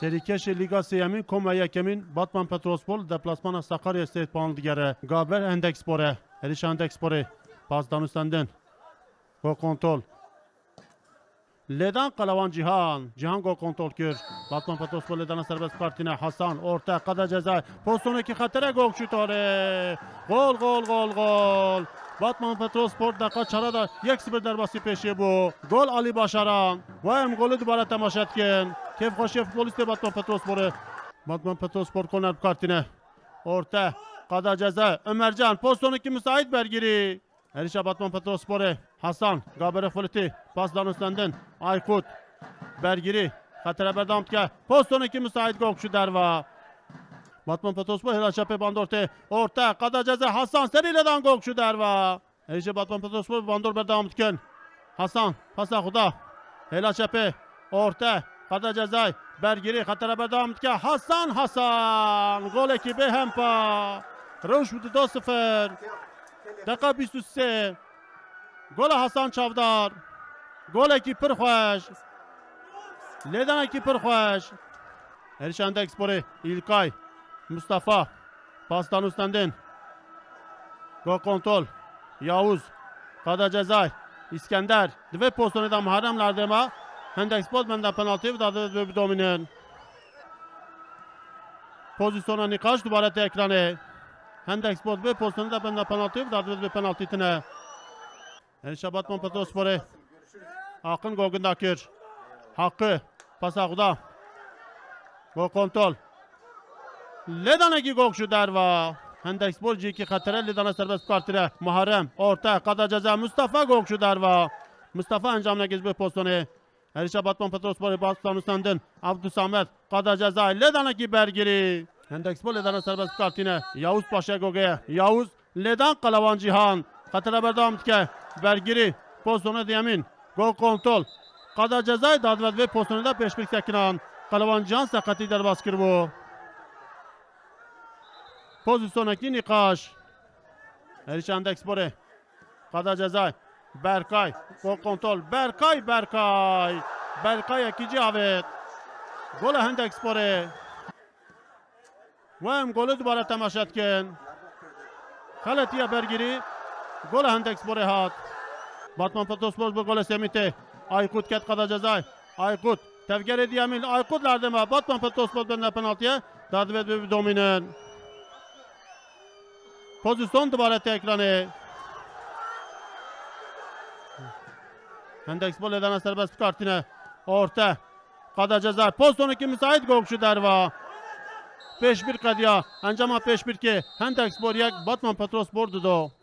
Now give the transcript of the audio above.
Serikeş Liga Seyem'in Koma Yekem'in Batman Petrospol deplasmana Sakarya State puanı digere. Gaber Endekspor'e. Eriş Endekspor'e. Pas Danüsten'den. Go kontrol. Ledan Kalavan Cihan. Cihan go kontrol kür. Batman Petrospol Ledan'a serbest kartine. Hasan orta kada ceza. Pozisyon iki xatere gol şutore. Gol gol gol gol. Batman Petrospor dakika çara da یک sıfır derbasi peşi bu. Gol Ali Başaran. Bu hem golü dubara temaşa etkin. Kef hoşe futbolist Batman Petrospor'u. Batman Petrospor korner kartine. Orta. Kada ceza. Ömercan. Pozisyon iki müsait Bergiri. Erişe Batman Petrospor'u. Hasan. Gabere Foliti. Pasdan üstlendin. Aykut. Bergiri. Xatere berdamtke. Pozisyon iki müsait Gokşu Derva. Batman Petrospor Helal Şape Bandorte. Orta. Kada ceza. Hasan. Serile'den Gokşu Derva. Erişe Batman Petrospor Bandor berdavam etken. Hasan. Pasa Xuda. Helal Şape. Orta. Kada cezay. Bergiri. Xatere berdavam etken. Hasan Hasan. Gol ekibi Hempa. Rövş budu 2-0. Dakika 23. Gol Hasan Çavdar. Gol ekip pir xoş. Ledan ekip pir xoş. Erişan Ekspor'u İlkay. Mustafa. Pastan üstlendin. Gol kontrol. Yavuz. Kada cezay. İskender. Dve pozisyonu da Muharrem Lardema. Hendek Sport benden penaltı ve dominen. Pozisyona Nikaş dubara ekranı. Hendek Sport ve pozisyonu da benden penaltı ve penaltı itine. Erişa Batman Petrospor'u. Akın Gogundakir. Hakkı. Pasakda. Gol kontrol. Ledaneki Gokşu Derva. Hendek Sporcu iki xatere Ledana serbest kartire. Muharrem. Orta. Kada ceza Mustafa Gokşu Derva. Mustafa encamına gezbe pozisyonu. Erişa Batman Petrospor'u bastan üstlendin. Abdüsamet. Kada ceza. Ledaneki Bergiri. Hendek Spor Ledana serbest kartine. Yavuz Paşa Goge. Yavuz. Ledan Kalavan Cihan. Xatere berdam tike. Bergiri. Pozisyonu diyemin. Gol kontrol. Kada cezayı dadved ve pozisyonu da peşbik sekinan. Kalavan Cihan sakati der baskır bu. Pozisyonaki Nikaş. Erişan Dekspor'e. Kada cezay. Berkay. Gol kontrol. Berkay Berkay. Berkay ikinci avet. Gol Hendek Spor'e. Ve hem golü dubara temaşa etken. Kaletiye Bergiri. Gol Hendek Spor'e hat. Batman Petrospor bu gole semite. Aykut ket kada cezay. Aykut. Tevger ediyemil. Aykut lardema. Batman Petrospor benden penaltıya. Dadvet bir dominen. Pozisyon dubara ekranı. Hendek Spor Ledana serbest kartine. Orta. Kada ceza. Pozisyon iki müsait Gokşu Derva. 5-1 Kadia. Ancama 5-1 ki. Hendek Spor yak Batman Petrospor Dudo.